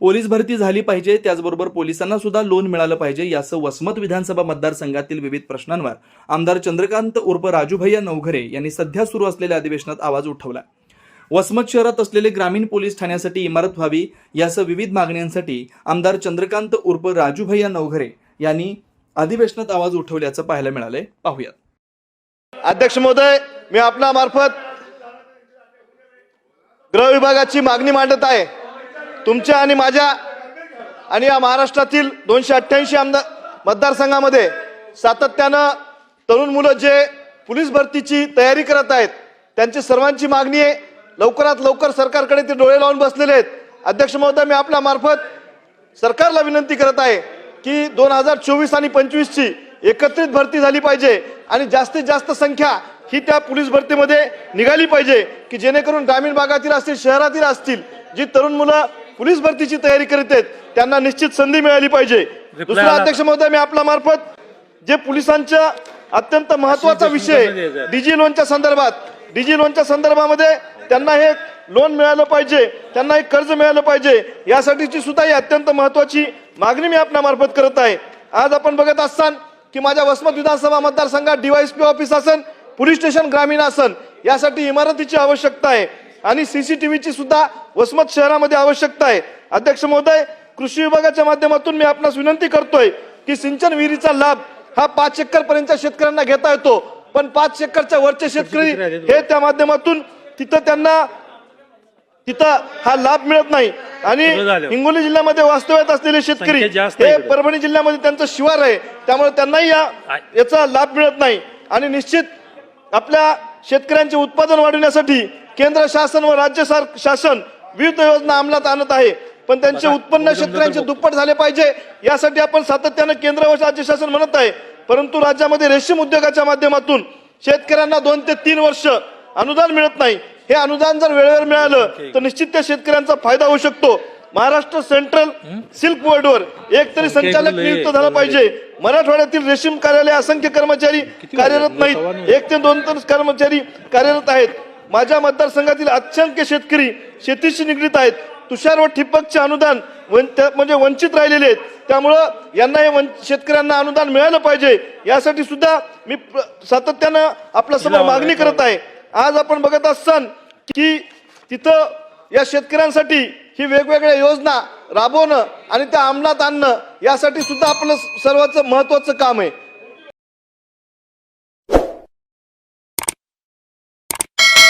Police भरती झाली पाहिजे त्याचबरोबर पोलिसांना सुद्धा लोन मिळालं पाहिजे यासह वसमत विधानसभा मतदारसंघातील विविध प्रश्नांवर आमदार चंद्रकांत उर्फ राजूभैया नवघरे यांनी सध्या सुरू असलेल्या अधिवेशनात आवाज उठवला. वसमत शहरात असलेले ग्रामीण पोलीस ठाण्यासाठी इमारत व्हावी यासह विविध मागण्यांसाठी आमदार चंद्रकांत उर्फ राजूभैया नवघरे यांनी अधिवेशनात आवाज उठवल्याचं पाहायला मिळालंय. पाहूयात. अध्यक्ष महोदय मी आपल्या मार्फत गृह विभागाची मागणी मांडत आहे. तुमच्या आणि माझ्या आणि या महाराष्ट्रातील दोनशे अठ्ठ्याऐंशी आमदार मतदारसंघामध्ये सातत्यानं तरुण मुलं जे पोलीस भरतीची तयारी करत आहेत त्यांची सर्वांची मागणी आहे. लवकरात लवकर सरकारकडे ते डोळे लावून बसलेले आहेत. अध्यक्ष महोदय मी आपल्या मार्फत सरकारला विनंती करत आहे की दोन हजार चोवीस आणि पंचवीसची एकत्रित भरती झाली पाहिजे आणि जास्तीत जास्त संख्या ही त्या पोलीस भरतीमध्ये निघाली पाहिजे की जेणेकरून ग्रामीण भागातील असतील शहरातील असतील जी तरुण मुलं पोलीस भरतीची तयारी करीत आहेत. त्यांना निश्चित संधी मिळाली पाहिजे. दुसरा अध्यक्ष महोदय मी आपल्या मार्फत जे पोलिसांच्या अत्यंत महत्त्वाचा विषय डीजी लोनच्या संदर्भात डीजी लोनच्या संदर्भामध्ये त्यांना हे लोन मिळालं पाहिजे त्यांना एक कर्ज मिळालं पाहिजे यासाठीची सुद्धा ही अत्यंत महत्वाची मागणी मी आपल्या मार्फत करत आहे. आज आपण बघत असतान की माझ्या वसमत विधानसभा मतदारसंघात डीवायएसपी ऑफिस असन पोलीस स्टेशन ग्रामीण असन यासाठी इमारतीची आवश्यकता आहे. आणि सीसीटीव्हीची सुद्धा वसमत शहरामध्ये आवश्यकता आहे. अध्यक्ष महोदय कृषी विभागाच्या माध्यमातून मी आपणास विनंती करतोय की सिंचन विहिरीचा लाभ हा पाच एकर पर्यंतच्या शेतकऱ्यांना घेता येतो. पण पाच एकरच्या वरचे शेतकरी हे त्या माध्यमातून तिथं त्यांना तिथं हा लाभ मिळत नाही. आणि हिंगोली जिल्ह्यामध्ये वास्तव्यात असलेले शेतकरी हे. परभणी जिल्ह्यामध्ये त्यांचं शिवार आहे. त्यामुळे त्यांनाही या याचा लाभ मिळत नाही. आणि निश्चित आपल्या शेतकऱ्यांचे उत्पादन वाढवण्यासाठी केंद्र शासन व राज्य सार- शासन विविध योजना अंमलात आणत आहे. पण त्यांचे उत्पन्न शेतकऱ्यांचे दुप्पट झाले पाहिजे यासाठी आपण सातत्यानं केंद्र व राज्य शासन म्हणत आहे. परंतु राज्यामध्ये रेशीम उद्योगाच्या माध्यमातून शेतकऱ्यांना दोन ते तीन वर्ष अनुदान मिळत नाही. हे अनुदान जर वेळेवर मिळालं तर निश्चित त्या शेतकऱ्यांचा फायदा होऊ शकतो. महाराष्ट्र सेंट्रल सिल्क बोर्डवर एक तरी संचालक नियुक्त झाला पाहिजे. मराठवाड्यातील रेशीम कार्यालय असंख्य कर्मचारी कार्यरत नाहीत. एक ते दोन तर कर्मचारी कार्यरत आहेत. माझ्या मतदारसंघातील असंख्य शेतकरी शेतीशी निगडीत आहेत. तुषार व ठिबकचे अनुदान म्हणजे वंचित राहिलेले आहेत. त्यामुळं यांना हे शेतकऱ्यांना अनुदान मिळालं पाहिजे. यासाठी सुद्धा मी सातत्यानं आपल्यासमोर मागणी करत आहे. आज आपण बघत असतान की तिथं या शेतकऱ्यांसाठी ही वेगवेगळ्या योजना राबवणं आणि त्या अंमलात आणणं यासाठी सुद्धा आपलं सर्वांचं महत्वाचं काम आहे.